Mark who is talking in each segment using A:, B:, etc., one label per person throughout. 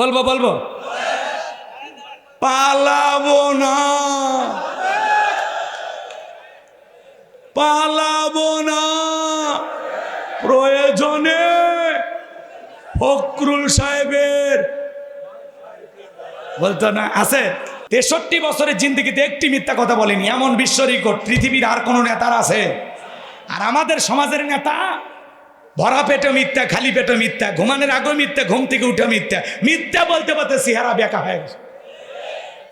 A: বলব বলব। পালাবো না। পালাবো না। প্রয়োজনে ফখরুল সাহেবের বলতো না, আছে। তেষট্টি বছরের জিন্দগিতে একটি মিথ্যা কথা বলেনি। এমন বিশ্ব রেকর্ড পৃথিবীর আর কোনো নেতার আছে? আর আমাদের সমাজের নেতা ভরা পেটে মিথ্যা, খালি পেটে মিথ্যা, ঘুমানোর আগে মিথ্যা, ঘুম থেকে উঠে মিথ্যা। মিথ্যা বলতে বলতে চেহারা বেকা হয়ে গেছে।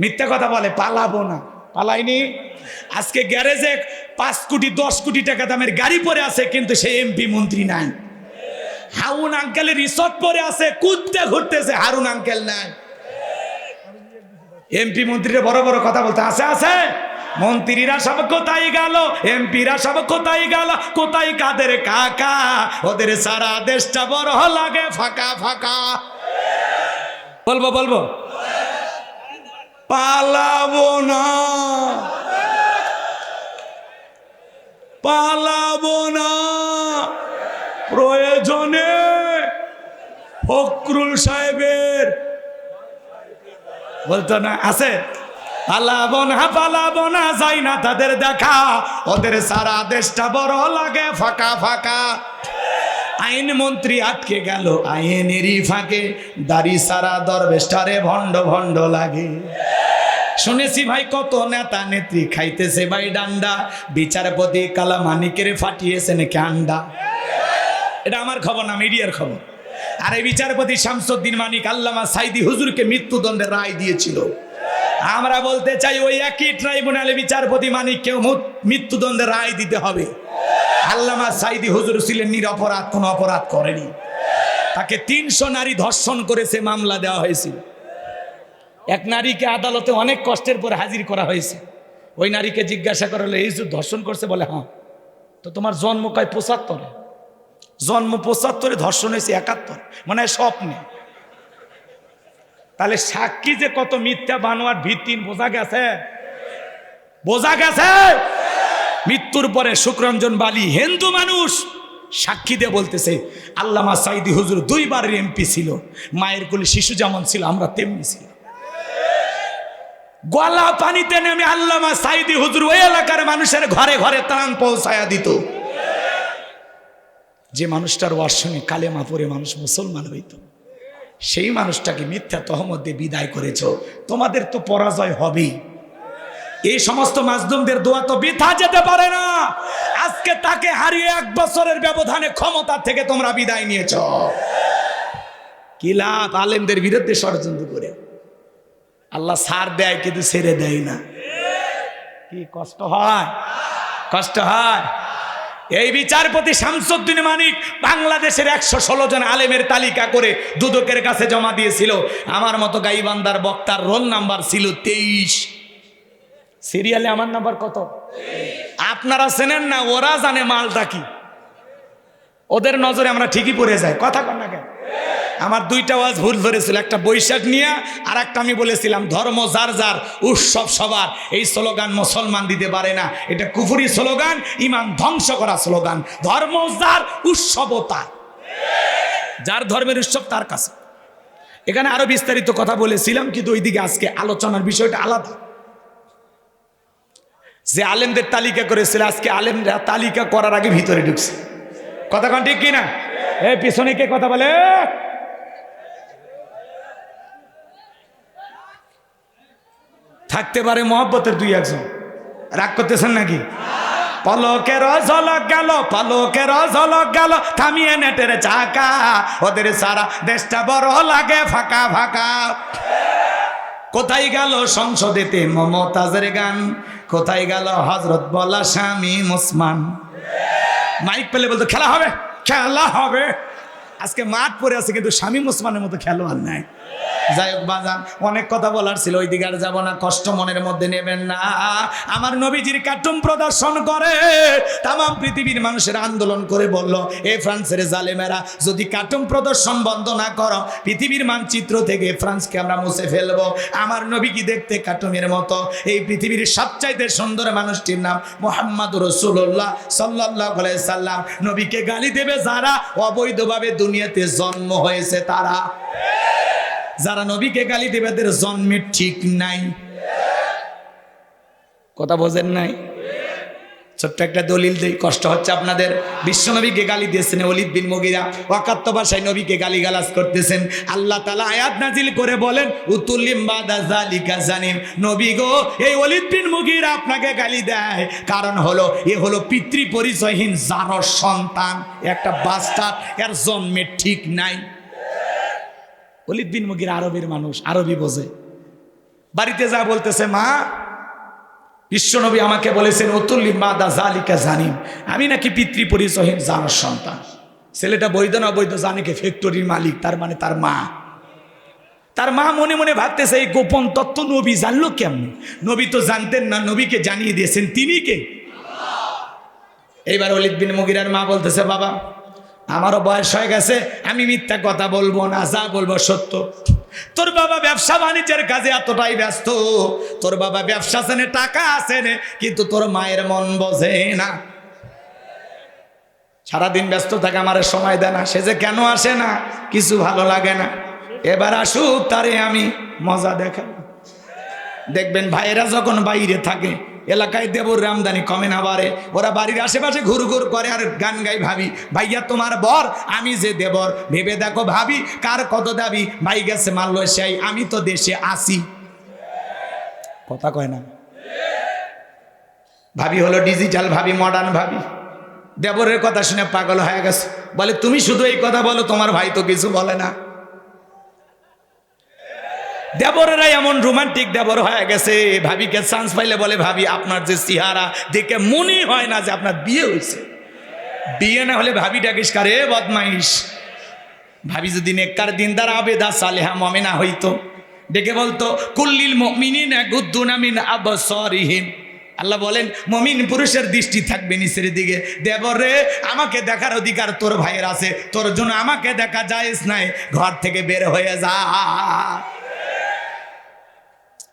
A: মিথ্যা কথা বলে, পালাবো না। পালাইনি। আজকে গ্যারেজে পাঁচ কোটি, দশ কোটি টাকা দামের গাড়ি পরে আছে, কিন্তু সে এমপি, মন্ত্রী নাই। হারুন আঙ্কেলের রিসর্ট পরে আছে, কুত্তে ঘুরতেছে, হারুন আঙ্কেল নাই। এমপি, মন্ত্রীরা বড় বড় কথা বলতে, আছে আছে? মন্ত্রীরা সব কোথায় গেল? এমপিরা সব কোথায় গেল? কোথায় কাদের কাকা? ওদের সারা দেশটা বড় লাগে, ফাঁকা ফাঁকা। বলব বলব। পালাবো না। পালাবো না। প্রয়োজনে ফখরুল সাহেবের বলতো না, আছে? পালাবো না পালাবো না যাই না তাদের দেখা। ওদের সারা দেশটা বড় লাগে, ফাঁকা ফাঁকা। আইন মন্ত্রী আটকে গেল, আইনেরই ফাঁকে। দাড়ি সারা দরবেশটারে ভণ্ড ভণ্ড লাগে। শুনেছি ভাই, কত নেতা নেত্রী খাইতেছে ভাই ডান্ডা। বিচারপতি কালা মানিকের ফাটিয়েছে নাকি আন্ডা এটা আমার খবর না, মিডিয়ার খবর। আর এই বিচারপতি শামসুদ্দিন মানিক আল্লামা সাইদি হুজুরকে মৃত্যুদণ্ডের রায় দিয়েছিল। আমরা বলতে চাই, ওই একই ট্রাইব্যুনালে বিচারপতি মানিককেও মৃত্যুদণ্ডের রায় দিতে হবে। আল্লামা সাইদি হুজুর ছিলেন নিরপরাধ, কোনো অপরাধ করেনি। তাকে তিনশো নারী ধর্ষণ করেছে মামলা দেওয়া হয়েছিল এক নারীকে আদালতে অনেক কষ্টের পর হাজির করা হয়েছে। ওই নারীকে জিজ্ঞাসা করা হলো, এই যে ধর্ষণ করছে? বলে হ্যাঁ। তো তোমার জন্ম কয় পঁচাত্তরে? জন্ম পঁচাত্তরে, ধর্ষণ হয়েছে একাত্তর। মানে স্বপ্নে। তাহলে সাক্ষী যে কত মিথ্যা বানোয়ার ভিত্তিন বোঝা গেছে? বোঝা গেছে? মৃত্যুর পরে শুক্রঞ্জন বালি হিন্দু মানুষ সাক্ষী দিয়ে বলতেছে, আল্লামা সাইদি হুজুর দুইবার এমপি ছিল, মায়ের কোলে শিশু যেমন ছিল, আমরা তেমনি ছিল গলা পানিতে নেমে আল্লামা সাইদি হুজুর ওই এলাকার মানুষের ঘরে ঘরে ত্রাণ পৌঁছায়া দিত। যে মানুষটার ওয়ার সঙ্গে কালেমা পরে মানুষ মুসলমান হইত। সেই মানুষটাকে মিথ্যা তহমত দিয়ে বিদায় করেছ। তোমাদের তো পরাজয় হবেই। এই সমস্ত মাজদুমদের দোয়া তো বৃথা যেতে পারে না। আজকে তাকে হারিয়ে এক বছরের ব্যবধানে ক্ষমতা থেকে তোমরা বিদায় নিয়েছ। কি লাভ আলেমদের বিরুদ্ধে ষড়যন্ত্র করে? আল্লাহ সার দেয় কিন্তু ছেড়ে দেয় না। কি কষ্ট হয়? কষ্ট হয়? এই বিচারপতি শামসুদ্দিন মানিক বাংলাদেশের একশো ষোলো জন আলেমের তালিকা করে দুদকের কাছে জমা দিয়েছিল। আমার মতো গাইবান্দার বক্তার রোল নাম্বার ছিল তেইশ। সিরিয়ালে আমার নাম্বার কত? আপনারা চেনেন না, ওরা জানে মালটা কি। ওদের নজরে আমরা ঠিকই পড়ে যাই। কথা কন না কেন? আমার দুইটা ওয়াজ ভুল ধরেছিল, একটা বৈশাখ নিয়ে আর একটা আমি বলেছিলাম, ধর্ম যার যার, উৎসব সবার। এই স্লোগান মুসলমান দিতে পারে না। এটা কুফুরি স্লোগান, ইমান ধ্বংস করা স্লোগান। ধর্ম যার উৎসবতা যার ধর্মের উৎসব তার কাছে। এখানে আরও বিস্তারিত কথা বলেছিলাম, কিন্তু ওইদিকে আজকে আলোচনার বিষয়টা আলাদা। যে আলেমদের তালিকা করেছিল, আজকে আলেমরা তালিকা করার আগে ভিতরে ঢুকছে। কথা কন ঠিক কিনা? এই পিছনে কে কথা বলে? থাকতে পারে মহব্বতের দুই একজন। রাগ করতেছেন নাকি? পলকের ঝলক গেল, পলকের ঝলক গেল, থামিয়ে নেটের চাকা। ওদের সারা দেশটা বড় লাগে ফাঁকা ফাঁকা। কোথায় গেল সংসদেতে মমতাজের গান? কোথায় গেল হজরত বলা স্বামী মুসমান? মাইক পেলে বলতো, খেলা হবে খেলা হবে। আজকে মাঠ পড়ে আছে কিন্তু স্বামী মুসমানের মতো খেলোয়াড় নাই। যাই হোক বাজান অনেক কথা বলার ছিল ওই দিকে আর যাব না। কষ্ট মনের মধ্যে নেবেন না। আমার নবীজির কার্টুন প্রদর্শন করে তাম পৃথিবীর মানুষের আন্দোলন করে বলল, এ ফ্রান্সের জালেমেরা, যদি কার্টুন প্রদর্শন বন্ধ না করো, পৃথিবীর মানচিত্র থেকে ফ্রান্সকে আমরা মুছে ফেলব। আমার নবী কি দেখতে কার্টুনের মতো? এই পৃথিবীর সবচাইতে সুন্দর মানুষটির নাম মোহাম্মদ রসুল্লাহ সাল্লাহ সাল্লাম। নবীকে গালি দেবে যারা, অবৈধভাবে দুনিয়াতে জন্ম হয়েছে তারা। যারা নবীকে গালি দেবে, এদের জন্মের ঠিক নাই। কথা বোঝেন নাই? ছোট্ট একটা দলিল দেই, কষ্ট হচ্ছে আপনাদের। বিশ্বনবীকে গালি দিয়েছেন অলিদ বিন মগিরা। ওয়াকাত্ত ভাষায় নবীকে গালি গালাজ করতেছেন। আল্লাহ তালা আয়াত নাজিল করে বলেন উতুল্লিম বাদা জালিকা জানিম। নবী গো, এই অলিদ বিন মুগিরা আপনাকে গালি দেয়। কারণ হলো, এ হলো পিতৃ পরিচয়হীন যার সন্তান। একটা বাস্টার এর জন্মের ঠিক নাই। অলিদ বিন মুগিরা আরবের মানুষ, আরবি বোঝে। বাড়িতে যা বলতেছে, মা, বিশ্বনবী আমাকে বলেছেন, অতুল্লি মাদা জালিকা জানিম। আমি নাকি পিতৃ পরিচয়হীন জানার সন্তান। ছেলেটা বৈধ না বৈধ জানিকে ফ্যাক্টরির মালিক, তার মানে তার মা। তার মা মনে মনে ভাবতেছে, এই গোপন তত্ত্ব নবী জানলো কেমন? নবী তো জানতেন না, নবীকে জানিয়ে দিয়েছেন। তিনি কে? এইবার অলিদ বিন মুগিরার মা বলতেছে, বাবা আমারও বয়স হয়ে গেছে আমি মিথ্যা কথা বলব না যা বলব সত্য। তোর বাবা ব্যবসা বাণিজ্যের কাজে এতটাই ব্যস্ত তোর বাবা ব্যবসা সেনে টাকা আছে নে, কিন্তু তোর মায়ের মন বোঝে না। সারাদিন ব্যস্ত থাকে আমার সময় দেয় না সে যে কেন আসে না কিছু ভালো লাগে না। এবার আসুক তারে আমি মজা দেখাবো। দেখবেন ভাইয়েরা যখন বাইরে থাকে এলাকায় দেবর রামদানি কমে না বাড়ে। ওরা বাড়ির আশেপাশে ঘুর ঘুর করে আর গান গাই ভাবি, ভাইয়া, তোমার বর, আমি যে দেবর, ভেবে দেখো ভাবি, কার কত দাবি? ভাই গেছে মালয়েশিয়ায় আমি তো দেশে আসি কথা কয় না। ভাবি হলো ডিজিটাল ভাবি মডার্ন ভাবি। দেবরের কথা শুনে পাগল হয়ে গেছে। বলে, তুমি শুধু এই কথা বলো, তোমার ভাই তো কিছু বলে না। দেবরেরা এমন রোমান্টিক দেবর হয়ে গেছে, ভাবিকে চান্স পাইলে বলে, ভাবি, আপনার যে চেহারা, দেখে মনে হয় না যে আপনার বিয়ে হয়েছে। বিয়ে না হলে ভাবি ডাকিস, কারে বদমাইশ? ভাবি যদি নেককার দিনদার, আবেদা, সালেহা, মমেনা হইতো, ডেকে বলতো, কুল্লিল মমিনিন গুদ্দুনামিন আবসরিহিম। আল্লাহ বলেন, মমিন পুরুষের দৃষ্টি থাকবে নিচের দিকে। দেবর রে আমাকে দেখার অধিকার তোর ভাইয়ের আছে। তোর জন্য আমাকে দেখা যায় নাই। ঘর থেকে বের হয়ে যা।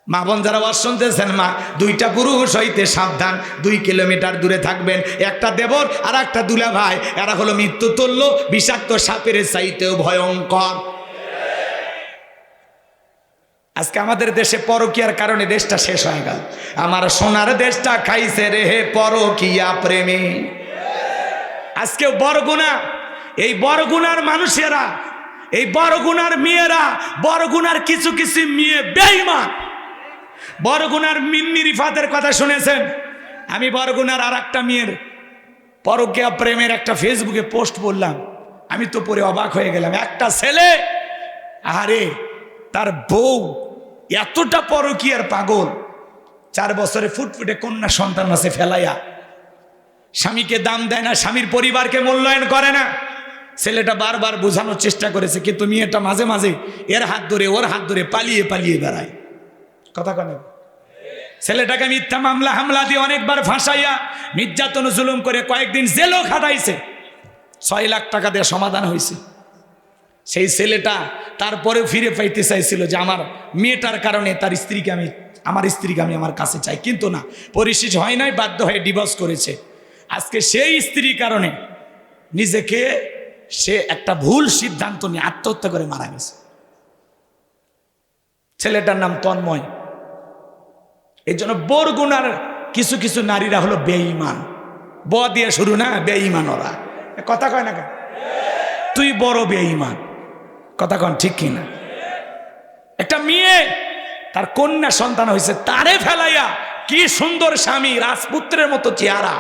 A: মা বোন যারা ওয়াজ শুনতেছেন, মা, দুইটা পুরুষ হইতে সাবধান, দুই কিলোমিটার দূরে থাকবেন। একটা দেবর আর একটা দুলা ভাই এরা হলো মৃত্যু তুল্য বিষাক্ত সাপের চাইতেও ভয়ঙ্কর। আজকে আমাদের দেশে পরকিয়ার কারণে দেশটা শেষ হয়ে গেল। আমার সোনার দেশটা খাইছে রে হে পরকিয়া প্রেমী। আজকে বরগুনা এই বরগুনার মানুষেরা, এই বরগুনার মেয়েরা বরগুনার কিছু কিছু মেয়ে বেইমান বরগুনার মিন্নি রিফাতের কথা শুনেছেন? আমি বরগুনার আর একটা মেয়ের পরকিয়া প্রেমের একটা ফেসবুকে পোস্ট বললাম আমি তো পরে অবাক হয়ে গেলাম। একটা ছেলে, আরে, তার বউ এতটা পরকিয়ার পাগল। চার বছরে ফুটফুটে কন্যা সন্তান আছে ফেলাইয়া। স্বামীকে দাম দেয় না, স্বামীর পরিবারকে মূল্যায়ন করে না। ছেলেটা বারবার বোঝানোর চেষ্টা করেছে, কিন্তু মেয়েটা মাঝে মাঝে এর হাত ধরে, ওর হাত ধরে পালিয়ে পালিয়ে বেড়ায়। কথা কনে ছেলেটাকে মিথ্যা মামলা হামলা দিয়ে অনেকবার ফাঁসাইয়া নির্যাতন জুলুম করে কয়েকদিন জেলও খাটাইছে। ছয় লাখ টাকা দিয়ে সমাধান হয়েছে। সেই ছেলেটা তারপরে ফিরে পাইতে চাইছিল যে আমার মেয়েটার কারণে তার স্ত্রীকে আমি, আমার স্ত্রীকে আমি আমার কাছে চাই। কিন্তু না, পরিশেষ হয় নাই, বাধ্য হয়ে ডিভোর্স করেছে। আজকে সেই স্ত্রীর কারণে নিজেকে সে একটা ভুল সিদ্ধান্ত নিয়ে আত্মহত্যা করে মারা গেছে। ছেলেটার নাম তন্ময়। এই জন্য বরগুনার কিছু কিছু নারীরা হলো বেঈমান। ব দিয়ে শুরু না, বেঈমান ওরা। কথা কয় না? তুই বড় বেঈমান। কথা কন, ঠিক কিনা একটা মেয়ে, তার কন্যা সন্তান হয়েছে, তারে ফেলাইয়া কি সুন্দর স্বামী, রাজপুত্রের মতো চেহারা।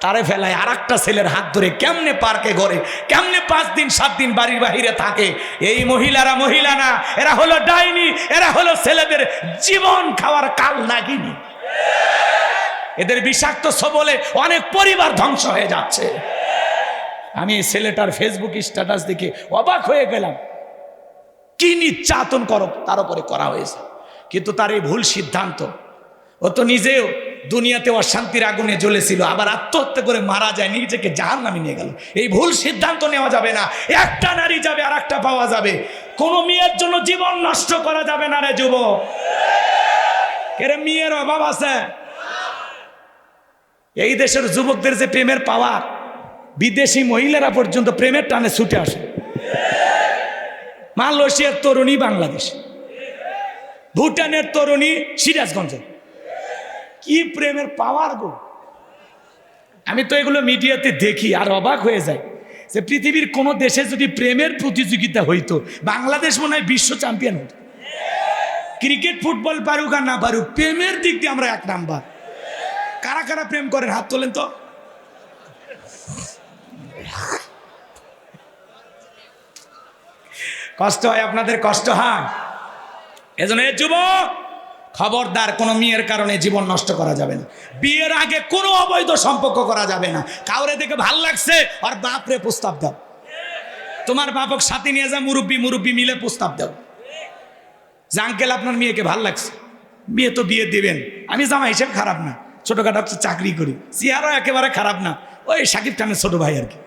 A: তারে ফেলায় আর একটা ছেলের হাত ধরে কেমনে পার্কে ঘরে, কেমনে পাঁচ দিন, সাত দিন বাড়ির বাহিরে থাকে? এই মহিলারা মহিলা না, এরা হলো ডাইনি, এরা হলো ছেলেদের জীবন খাওয়ার কাল নাগিনি। এদের বিষাক্ত সবলে অনেক পরিবার ধ্বংস হয়ে যাচ্ছে। আমি এই ছেলেটার ফেসবুক স্ট্যাটাস দেখে অবাক হয়ে গেলাম। কি নির্যাতন করো, তার উপরে করা হয়েছে। কিন্তু তার এই ভুল সিদ্ধান্ত ও তো নিজেও দুনিয়াতে অশান্তির আগুনে জ্বলেছিল, আবার আত্মহত্যা করে মারা যায়, নিজেকে জাহান নামে নিয়ে গেল। এই ভুল সিদ্ধান্ত নেওয়া যাবে না, একটা নারী যাবে আর একটা পাওয়া যাবে। কোনো মেয়ের জন্য জীবন নষ্ট করা যাবে না রে যুব এরে মেয়ের অভাব আছে? এই দেশের যুবকদের যে প্রেমের পাওয়ার, বিদেশি মহিলারা পর্যন্ত প্রেমের টানে ছুটে আসে। মালয়েশিয়ার তরুণী বাংলাদেশ, ভুটানের তরুণী সিরাজগঞ্জে। কি প্রেমের পাওয়ার গো? আমি তো এগুলো মিডিয়াতে দেখি আর অবাক হয়ে যায় যে পৃথিবীর কোনো দেশে যদি প্রেমের প্রতিযোগিতা হইতো, বাংলাদেশ মনে হয় বিশ্ব চ্যাম্পিয়ন হতো। ক্রিকেট, ফুটবল পারুক আর না পারুক, প্রেমের দিক দিয়ে আমরা এক নাম্বার। কারা কারা প্রেম করেন? হাত তোলেন তো। কষ্ট হয় আপনাদের, কষ্ট হয়। এজন্য যুবক খবরদার কোনো মেয়ের কারণে জীবন নষ্ট করা যাবে না। বিয়ের আগে কোনো অবৈধ সম্পর্ক করা যাবে না। কাউরে দেখে ভালো লাগছে, আর বাপরে প্রস্তাব দাও। তোমার বাপক সাথে নিয়ে যা, মুরব্বী মুরব্বী মিলে প্রস্তাব দাও। যে আঙ্কেল আপনার মেয়েকে ভালো লাগছে। বিয়ে তো বিয়ে দিবেন। আমি জামা হিসেবে খারাপ না। ছোটখাটো হচ্ছে চাকরি করি। চেহারা একেবারে খারাপ না। ওই সাকিব খানের ছোট ভাই আর কি।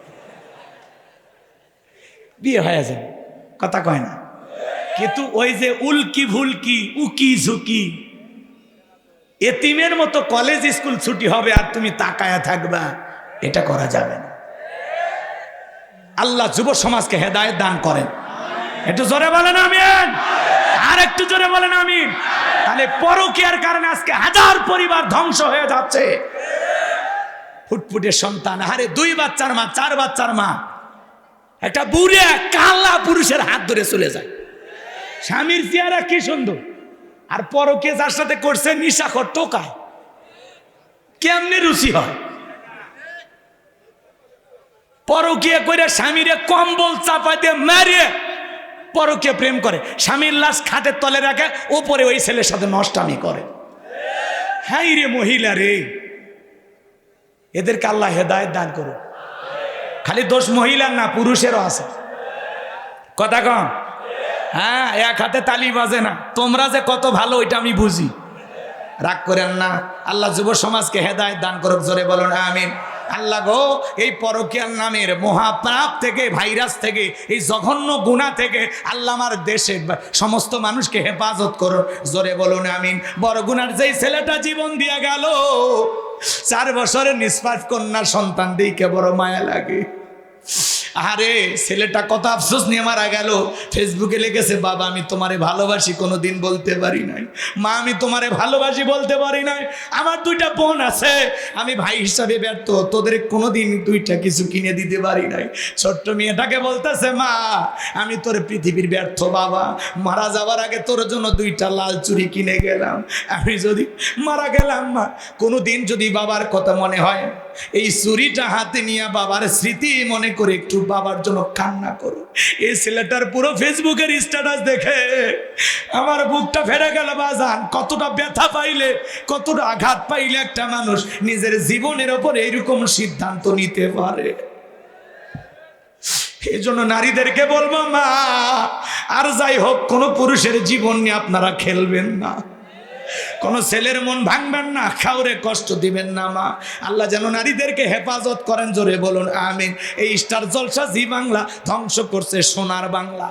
A: বিয়ে হয়ে যাবে। কথা কয় না। কিন্তু ওই যে উল্কি ভুলকি, উকি ঝুঁকি, এতিমের মতো কলেজ স্কুল ছুটি হবে আর তুমি তাকায়া থাকবা, এটা করা যাবে না। আল্লাহ যুব সমাজকে হেদায়ত দান করেন। একটু জোরে বলেন আমিন। আর একটু জোরে বলেন আমি তাহলে পরকিয়ার কারণে আজকে হাজার পরিবার ধ্বংস হয়ে যাচ্ছে। ফুটফুটের সন্তান, আরে দুই বাচ্চার মা, চার বাচ্চার মা। একটা বুড়ে কালা পুরুষের হাত ধরে চলে যায়। স্বামীর চেহারা কি সুন্দর। আর পরকে যার সাথে করছে নিশাখর টোকায় কেমনে রুচি হয়? পরকিয়া করে স্বামীরে কম্বল চাপা দিয়ে মারিয়ে পরকে প্রেম করে। স্বামীর লাশ খাটের তলে রাখে, ওপরে ওই ছেলের সাথে নষ্টামি করে। হ্যাঁ রে মহিলা রে। এদেরকে আল্লাহ হেদায়ত দান করো খালি দোষ মহিলার না, পুরুষেরও আছে। কথা কম হ্যাঁ এক হাতে তালি বাজে না। তোমরা যে কত ভালো, ওইটা আমি বুঝি। রাগ করেন না। আল্লাহ যুব সমাজকে হেদায়ত দান করুক, জোরে বলুন, আমিন। আল্লাহ গো, এই পরকিয়ার নামের মহাপ্রাপ থেকে, ভাইরাস থেকে, এই জঘন্য গুণা থেকে আল্লাহ আমার দেশে সমস্ত মানুষকে হেফাজত করুন, জোরে বলুন, আমিন। বড় গুনার যেই ছেলেটা জীবন দিয়া গেল, চার বছরের নিষ্পাত কন্যা সন্তান দিকে বড় মায়া লাগে। আরে ছেলেটা কত আফসোস নিয়ে মারা গেল। ফেসবুকে লিখেছে, বাবা, আমি তোমারে ভালোবাসি কোনো দিন বলতে পারি নাই। মা, আমি তোমারে ভালোবাসি, বলতে পারি নাই। আমার দুইটা বোন আছে। আমি ভাই হিসাবে ব্যর্থ। তোদের কোনো দিন দুইটা কিছু কিনে দিতে পারি নাই। ছোট্ট মেয়েটাকে বলতেছে, মা, আমি তোর পৃথিবীর ব্যর্থ বাবা। মারা যাওয়ার আগে তোর জন্য দুইটা লাল চুরি কিনে গেলাম। আমি যদি মারা গেলাম, মা কোনো দিন যদি বাবার কথা মনে হয়, এই চুরিটা হাতে নিয়ে বাবার স্মৃতি মনে করে একটু বাবার জন্য কান্না করো। এই ছেলেটার পুরো ফেসবুকের স্ট্যাটাস দেখে আমার বুকটা ফেরে গেল, বাজান। কতটা ব্যথা পাইলে, কতটা আঘাত পাইলে একটা মানুষ নিজের জীবনের ওপর এইরকম সিদ্ধান্ত নিতে পারে। এই জন্য নারীদেরকে বলব, মা, আর যাই হোক, কোনো পুরুষের জীবন নিয়ে আপনারা খেলবেন না। কোনো ছেলের মন ভাঙবেন না খাওরে কষ্ট দিবেন না, মা। আল্লাহ যেন নারীদেরকে হেফাজত করেন, জোরে বলুন, আমিন। এই স্টার জলসা জি বাংলা ধ্বংস করছে সোনার বাংলা।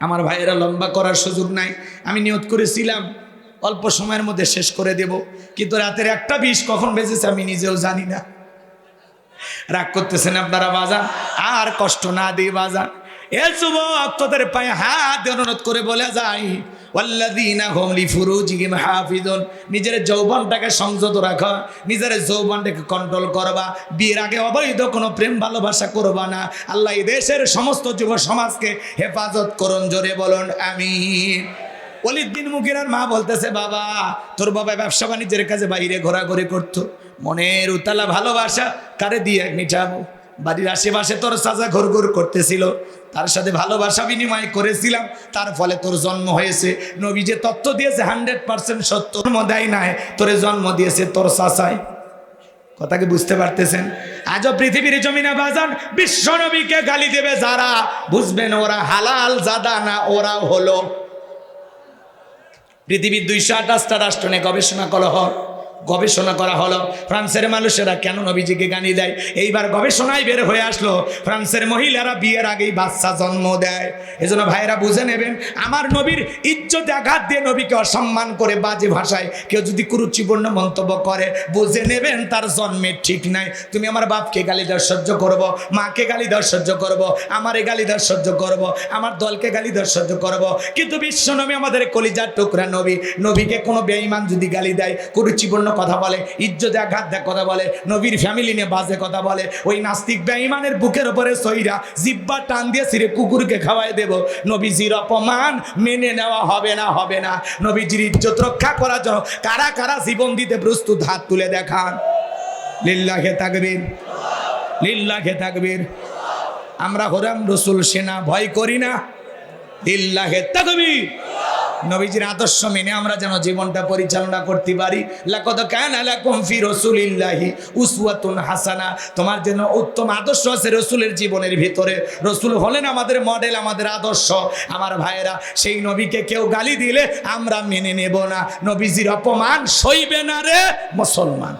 A: আমার ভাইয়েরা লম্বা করার সুযোগ নাই, আমি নিয়ত করেছিলাম, অল্প সময়ের মধ্যে শেষ করে দেব। কিন্তু রাতের একটা বিষ কখন বেজেছে আমি নিজেও জানি না। রাগ করতেছেন আপনারা, বাজান? আর কষ্ট না দিয়ে বাজান। এ যুবক, তোদের পায়ে হাত অনুরোধ করে বলে যাই। নিজের যৌবনটাকে সংযত রাখা, নিজের যৌবনটাকে কন্ট্রোল করবা। বিয়ের আগে অবৈধ কোনো প্রেম, ভালোবাসা করবা না। আল্লাহ এই দেশের সমস্ত যুব সমাজকে হেফাজত করুন, জোরে বলুন আমি অলিদ্দিন মুকিরার মা বলতেছে, বাবা, তোর বাবা ব্যবসা বাণিজ্যের কাছে বাইরে ঘোরাঘুরি করতো। মনের উতালা ভালোবাসা কারে দিয়ে এক মিটাবো? বাড়ির আশেপাশে তোর সাজা ঘুর করতেছিল। তার সাথে ভালোবাসা বিনিময় করেছিলাম। তার ফলে তোর জন্ম হয়েছে। নবী যে তথ্য দিয়েছে হান্ড্রেড পার্সেন্ট সত্য। দেয় নাই, তোরে জন্ম দিয়েছে তোর চাচায় কথাকে বুঝতে পারতেছেন? আজও পৃথিবীর জমিনে বাজান, বিশ্ব নবীকে গালি দেবে যারা। বুঝবেন ওরা হালাল, জাদা না ওরা হলো। পৃথিবীর দুইশো আঠাশটা রাষ্ট্র নিয়ে গবেষণা করা হয় গবেষণা করা হলো। ফ্রান্সের মানুষেরা কেন নবীজিকে গানি দেয়? এইবার গবেষণায় বের হয়ে আসলো। ফ্রান্সের মহিলারা বিয়ের আগেই বাচ্চা জন্ম দেয়। এজন্য ভাইরা বুঝে নেবেন, আমার নবীর ইজ্জতে আঘাত দিয়ে নবীকে অসম্মান করে বাজে ভাষায় কেউ যদি কুরুচিপূর্ণ মন্তব্য করে, বুঝে নেবেন তার জন্মের ঠিক নাই। তুমি আমার বাপকে গালি দেওয়ার সহ্য করব, মাকে গালি দেওয়ার সহ্য করব, আমারে গালি দেওয়ার সহ্য করব, আমার দলকে গালি দেওয়ার সহ্য করব। কিন্তু বিশ্ব নবী আমাদের কলিজার টুকরা নবী। নবীকে কোনো বেঈমান যদি গালি দেয়, কুরুচিপূর্ণ কথা বলে, ইজ্জতে আঘাত দেয় কথা বলে, নবীর ফ্যামিলি নিয়ে বাজে কথা বলে, ওই নাস্তিক বেঈমানের বুকের উপরে সইরা জিব্বা টান দিয়ে সিরে কুকুরকে খাওয়াই দেব। নবীজির অপমান মেনে নেওয়া হবে না হবে না। নবীজির ইজ্জত রক্ষা করার জন্য কারা কারা জীবন দিতে প্রস্তুত, হাত তুলে দেখান। লিল্লাহে তাকবীর লিল্লাহে তাকবীর। আমরা হরাম রসুল, সেনা ভয় করি না। লিল্লাহে তাকবীর। নবীজির আদর্শ মেনে আমরা যেন জীবনটা পরিচালনা করতে পারি। লাকদ কান আলাকুম ফি রাসূলিল্লাহি উসওয়াতুন হাসানা। তোমার যেন উত্তম আদর্শ আছে রসুলের জীবনের ভিতরে। রসুল হলেন আমাদের মডেল আমাদের আদর্শ। আমার ভাইয়েরা, সেই নবীকে কেউ গালি দিলে আমরা মেনে নেব না। নবীজির অপমান সইবে না রে মুসলমান।